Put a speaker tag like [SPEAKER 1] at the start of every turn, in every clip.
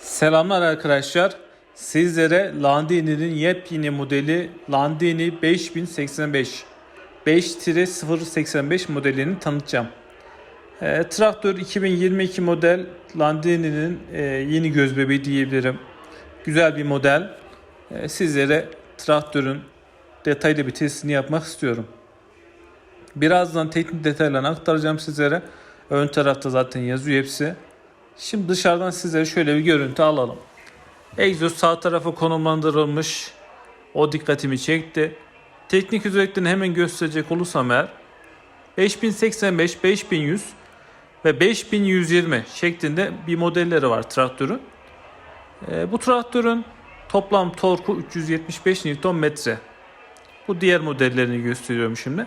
[SPEAKER 1] Selamlar arkadaşlar. Sizlere Landini'nin yepyeni modeli Landini 5085 5-085 modelini tanıtacağım. Ee, traktör 2022 model Landini'nin e, yeni göz bebeği diyebilirim. Güzel bir model. Ee, sizlere traktörün detaylı bir testini yapmak istiyorum. Birazdan teknik detaylarını aktaracağım sizlere. Ön tarafta zaten yazıyor hepsi. Şimdi dışarıdan sizlere şöyle bir görüntü alalım. Egzoz sağ tarafa konumlandırılmış. O dikkatimi çekti. Teknik özelliklerini hemen gösterecek olursam eğer 5085, 5100 ve 5120 şeklinde bir modelleri var traktörün. Ee, bu traktörün toplam torku 375 Nm. Bu diğer modellerini gösteriyorum şimdi.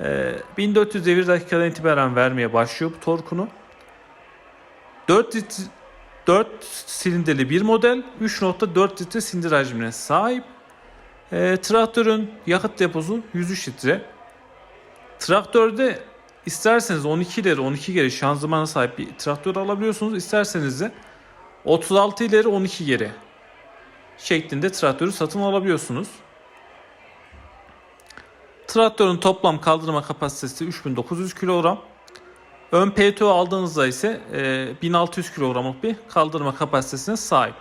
[SPEAKER 1] Ee, 1400 devir dakikadan itibaren vermeye başlıyor bu torkunu. 4 litre 4 silindirli bir model 3.4 litre silindir hacmine sahip. E, traktörün yakıt deposu 103 litre. Traktörde isterseniz 12 ileri 12 geri şanzımana sahip bir traktör alabiliyorsunuz. İsterseniz de 36 ileri 12 geri şeklinde traktörü satın alabiliyorsunuz. Traktörün toplam kaldırma kapasitesi 3900 kilogram. Ön PTO aldığınızda ise e, 1600 kilogramlık bir kaldırma kapasitesine sahip.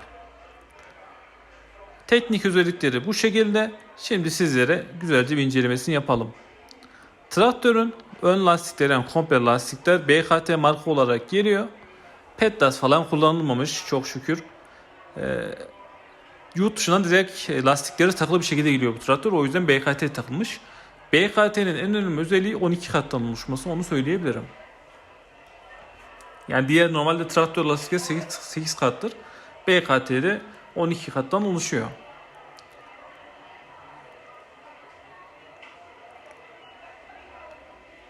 [SPEAKER 1] Teknik özellikleri bu şekilde. Şimdi sizlere güzelce bir incelemesini yapalım. Traktörün ön lastikleri yani komple lastikler BKT marka olarak geliyor. Petlas falan kullanılmamış çok şükür. E, yurt dışından direkt lastikleri takılı bir şekilde geliyor bu traktör. O yüzden BKT takılmış. BKT'nin en önemli özelliği 12 kattan oluşması onu söyleyebilirim. Yani diğer normalde traktör lastikleri 8, 8 kattır. BKT'de 12 kattan oluşuyor.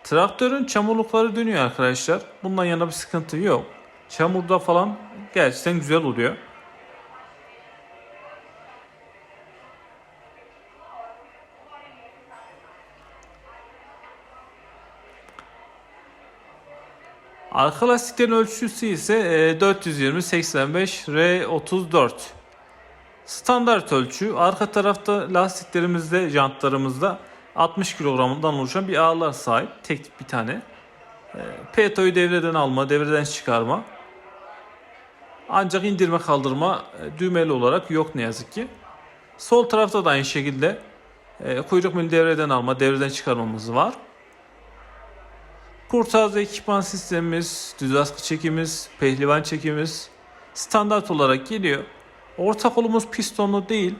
[SPEAKER 1] Traktörün çamurlukları dönüyor arkadaşlar. Bundan yana bir sıkıntı yok. Çamurda falan gerçekten güzel oluyor. Arka lastiklerin ölçüsü ise e, 420 85 R34. Standart ölçü. Arka tarafta lastiklerimizde, jantlarımızda 60 kilogramından oluşan bir ağırlığa sahip. Tek bir tane. E, PTO'yu devreden alma, devreden çıkarma. Ancak indirme kaldırma e, düğmeli olarak yok ne yazık ki. Sol tarafta da aynı şekilde e, kuyruk milli devreden alma, devreden çıkarmamız var. Kurtarıcı ekipman sistemimiz, düz askı çekimiz, pehlivan çekimiz standart olarak geliyor. Orta kolumuz pistonlu değil.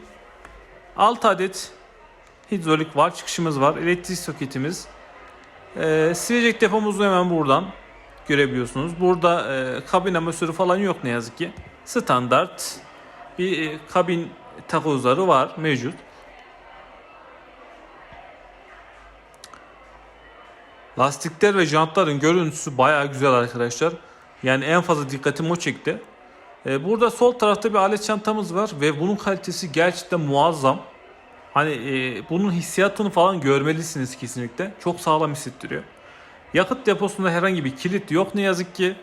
[SPEAKER 1] 6 adet hidrolik var, çıkışımız var. Elektrik soketimiz. Ee, silecek depomuz hemen buradan görebiliyorsunuz. Burada e, kabin amasörü falan yok ne yazık ki. Standart bir e, kabin takozları var mevcut. Lastikler ve jantların görüntüsü baya güzel arkadaşlar. Yani en fazla dikkatim o çekti. Ee, burada sol tarafta bir alet çantamız var ve bunun kalitesi gerçekten muazzam. Hani e, bunun hissiyatını falan görmelisiniz kesinlikle. Çok sağlam hissettiriyor. Yakıt deposunda herhangi bir kilit yok ne yazık ki.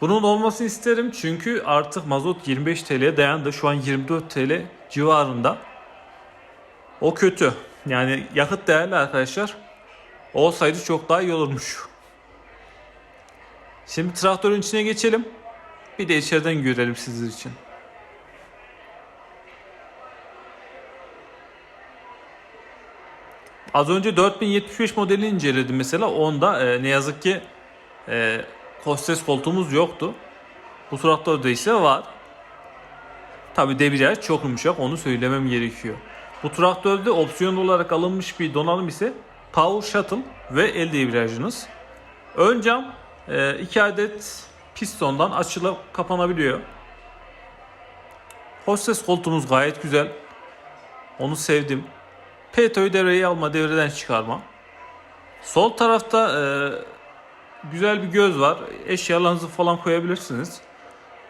[SPEAKER 1] Bunun olmasını isterim çünkü artık mazot 25 TL'ye dayandı. Şu an 24 TL civarında. O kötü. Yani yakıt değerli arkadaşlar. Olsaydı çok daha iyi olurmuş. Şimdi traktörün içine geçelim. Bir de içeriden görelim sizler için. Az önce 4075 modelini inceledim mesela. Onda e, ne yazık ki e, hostes koltuğumuz yoktu. Bu traktörde ise var. Tabi debriyaj çok yumuşak onu söylemem gerekiyor. Bu traktörde opsiyon olarak alınmış bir donanım ise Power Shuttle ve el debriyajınız. Ön cam 2 adet pistondan açılıp kapanabiliyor. Hostes koltuğumuz gayet güzel. Onu sevdim. PTO'yu devreye alma, devreden çıkarma. Sol tarafta e, güzel bir göz var. Eşyalarınızı falan koyabilirsiniz.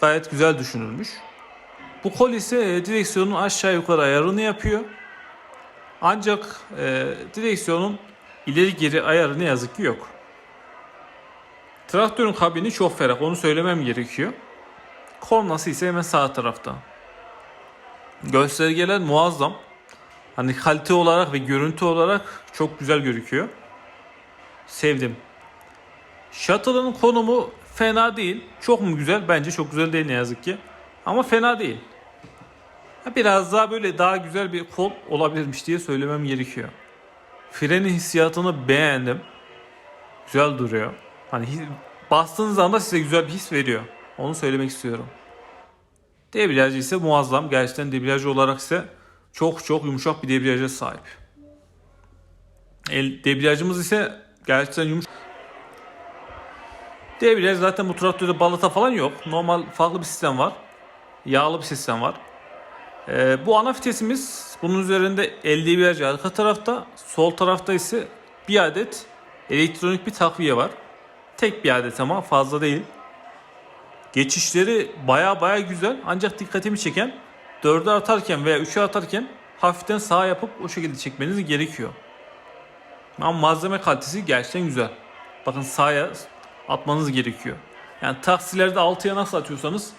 [SPEAKER 1] Gayet güzel düşünülmüş. Bu kol ise e, direksiyonun aşağı yukarı ayarını yapıyor. Ancak e, direksiyonun ileri geri ayarı ne yazık ki yok. Traktörün kabini çok ferah onu söylemem gerekiyor. Kornası ise hemen sağ tarafta. Göstergeler muazzam. Hani kalite olarak ve görüntü olarak çok güzel gözüküyor. Sevdim. Shuttle'ın konumu fena değil. Çok mu güzel? Bence çok güzel değil ne yazık ki. Ama fena değil. Biraz daha böyle daha güzel bir kol olabilirmiş diye söylemem gerekiyor. Frenin hissiyatını beğendim. Güzel duruyor. Hani bastığınız anda size güzel bir his veriyor. Onu söylemek istiyorum. Debriyajı ise muazzam. Gerçekten debriyaj olarak ise çok çok yumuşak bir debriyaja sahip. El, debriyajımız ise gerçekten yumuşak. Debriyaj zaten bu traktörde balata falan yok. Normal farklı bir sistem var. Yağlı bir sistem var. Ee, bu ana vitesimiz bunun üzerinde el debriyaj arka tarafta. Sol tarafta ise bir adet elektronik bir takviye var. Tek bir adet ama fazla değil. Geçişleri baya baya güzel ancak dikkatimi çeken 4'e atarken veya 3'e atarken hafiften sağa yapıp o şekilde çekmeniz gerekiyor. Ama malzeme kalitesi gerçekten güzel. Bakın sağa atmanız gerekiyor. Yani taksilerde 6'ya nasıl atıyorsanız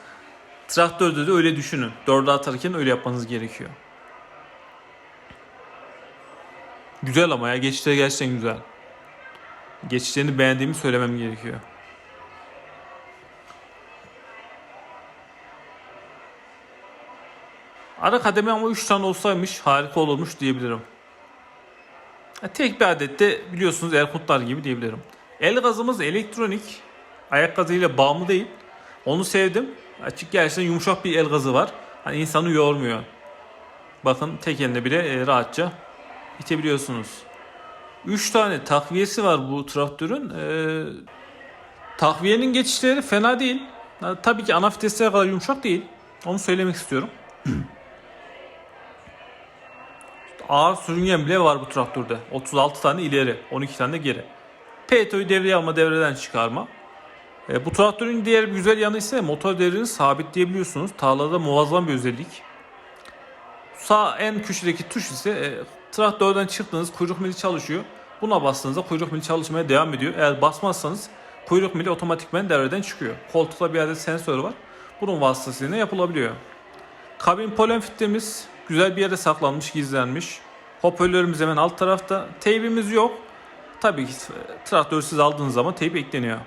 [SPEAKER 1] traktörde de öyle düşünün. 4'e atarken öyle yapmanız gerekiyor. Güzel ama ya geçişleri gerçekten güzel. Geçişlerini beğendiğimi söylemem gerekiyor. Ara kademe ama 3 tane olsaymış harika olurmuş diyebilirim. Ha, Tek bir adette biliyorsunuz Erkutlar gibi diyebilirim. El gazımız elektronik. Ayak gazıyla bağımlı değil. Onu sevdim. Açık gerçekten yumuşak bir el gazı var. Hani insanı yormuyor. Bakın tek eline bile e, rahatça itebiliyorsunuz. 3 tane takviyesi var bu traktörün. Ee, takviyenin geçişleri fena değil. Ha, tabii ki ana vitesler kadar yumuşak değil. Onu söylemek istiyorum. Ağır sürüngen bile var bu traktörde. 36 tane ileri, 12 tane de geri. PTO'yu devreye alma, devreden çıkarma. E, bu traktörün diğer bir güzel yanı ise motor devrini sabitleyebiliyorsunuz. Tarlada muazzam bir özellik. Sağ en köşedeki tuş ise e, traktörden çıktığınız kuyruk mili çalışıyor. Buna bastığınızda kuyruk mili çalışmaya devam ediyor. Eğer basmazsanız kuyruk mili otomatikman devreden çıkıyor. Koltukta bir adet sensör var. Bunun vasıtasıyla yapılabiliyor. Kabin polen filtremiz güzel bir yere saklanmış, gizlenmiş. Hoparlörümüz hemen alt tarafta. Teybimiz yok. Tabii ki e, traktörsüz aldığınız zaman teyp ekleniyor.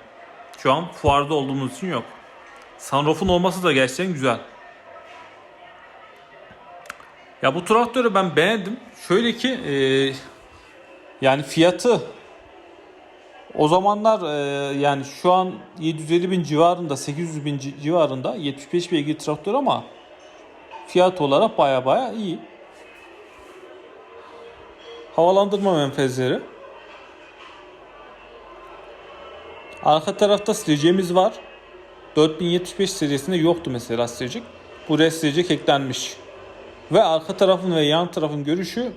[SPEAKER 1] Şu an fuarda olduğumuz için yok. Sunroof'un olması da gerçekten güzel. Ya bu traktörü ben beğendim. Şöyle ki e, yani fiyatı o zamanlar e, yani şu an 750 bin civarında 800 bin ci- civarında 75 beygir traktör ama fiyat olarak baya baya iyi. Havalandırma menfezleri. Arka tarafta sileceğimiz var. 4075 serisinde yoktu mesela silecek. Buraya silecek eklenmiş. Ve arka tarafın ve yan tarafın görüşü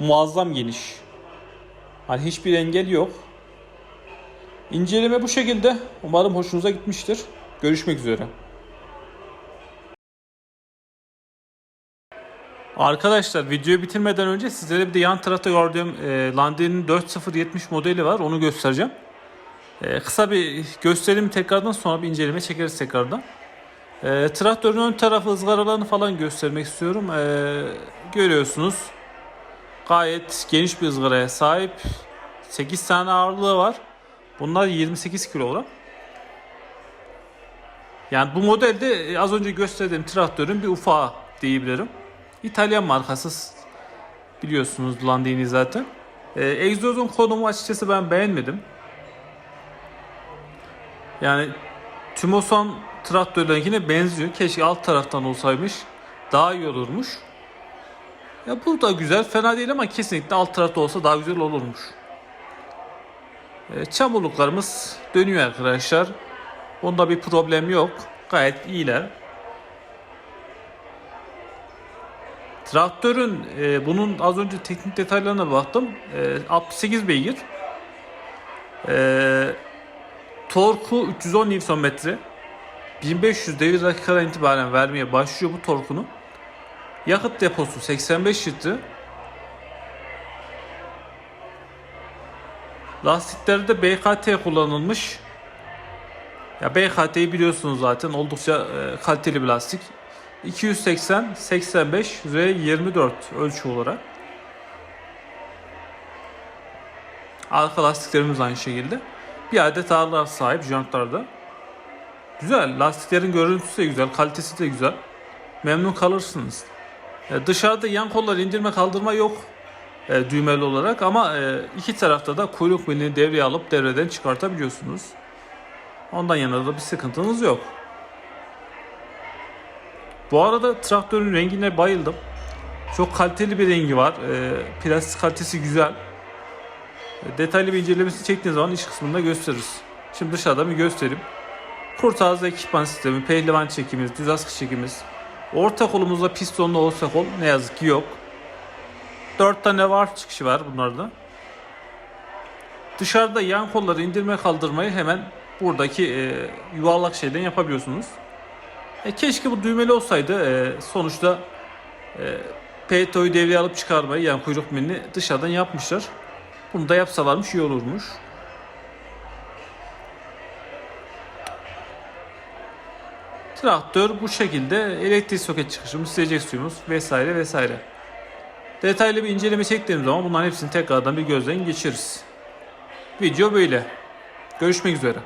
[SPEAKER 1] muazzam geniş. Hani hiçbir engel yok. İnceleme bu şekilde. Umarım hoşunuza gitmiştir. Görüşmek üzere. Arkadaşlar videoyu bitirmeden önce sizlere bir de yan tarafta gördüğüm e, Landini'nin 4070 modeli var. Onu göstereceğim. E, kısa bir gösterim tekrardan sonra bir inceleme çekeriz tekrardan. E, traktörün ön tarafı ızgaralarını falan göstermek istiyorum. E, görüyorsunuz. Gayet geniş bir ızgaraya sahip. 8 tane ağırlığı var. Bunlar 28 kilogram. Yani bu modelde e, az önce gösterdiğim traktörün bir ufağı diyebilirim. İtalyan markası biliyorsunuz Landini zaten. Ee, egzozun konumu açıkçası ben beğenmedim. Yani Timoson traktörlerine benziyor. Keşke alt taraftan olsaymış. Daha iyi olurmuş. Ya bu da güzel. Fena değil ama kesinlikle alt tarafta olsa daha güzel olurmuş. Ee, çamurluklarımız dönüyor arkadaşlar. Bunda bir problem yok. Gayet iyiler. Traktörün e, bunun az önce teknik detaylarına baktım. E, 68 beygir. E, torku 310 Nm. 1500 devir dakikadan itibaren vermeye başlıyor bu torkunu. Yakıt deposu 85 litre. Lastiklerde BKT kullanılmış. Ya BKT'yi biliyorsunuz zaten oldukça e, kaliteli bir lastik. 280 85 ve 24 ölçü olarak. Arka lastiklerimiz aynı şekilde. Bir adet ağırlığa sahip jantlarda. Güzel. Lastiklerin görüntüsü de güzel. Kalitesi de güzel. Memnun kalırsınız. E, dışarıda yan kollar indirme kaldırma yok e, düğmeli olarak ama e, iki tarafta da kuyruk milini devreye alıp devreden çıkartabiliyorsunuz. Ondan yana da bir sıkıntınız yok. Bu arada traktörün rengine bayıldım. Çok kaliteli bir rengi var. E, plastik kalitesi güzel. Detaylı bir incelemesi çektiğiniz zaman iç kısmında gösteririz. Şimdi dışarıda bir göstereyim. Kurt ağzı ekipman sistemi, pehlivan çekimiz, düz askı çekimiz. Orta kolumuzda pistonlu orta kol ne yazık ki yok. 4 tane var çıkışı var bunlarda. Dışarıda yan kolları indirme kaldırmayı hemen buradaki e, yuvarlak şeyden yapabiliyorsunuz. E, keşke bu düğmeli olsaydı. E, sonuçta e, PTO'yu devreye alıp çıkarmayı yani kuyruk milini dışarıdan yapmışlar. Bunu da yapsalarmış iyi olurmuş. Traktör bu şekilde elektrik soket çıkışımız, silecek suyumuz vesaire vesaire. Detaylı bir inceleme çektiğim zaman bunların hepsini tekrardan bir gözden geçiririz. Video böyle. Görüşmek üzere.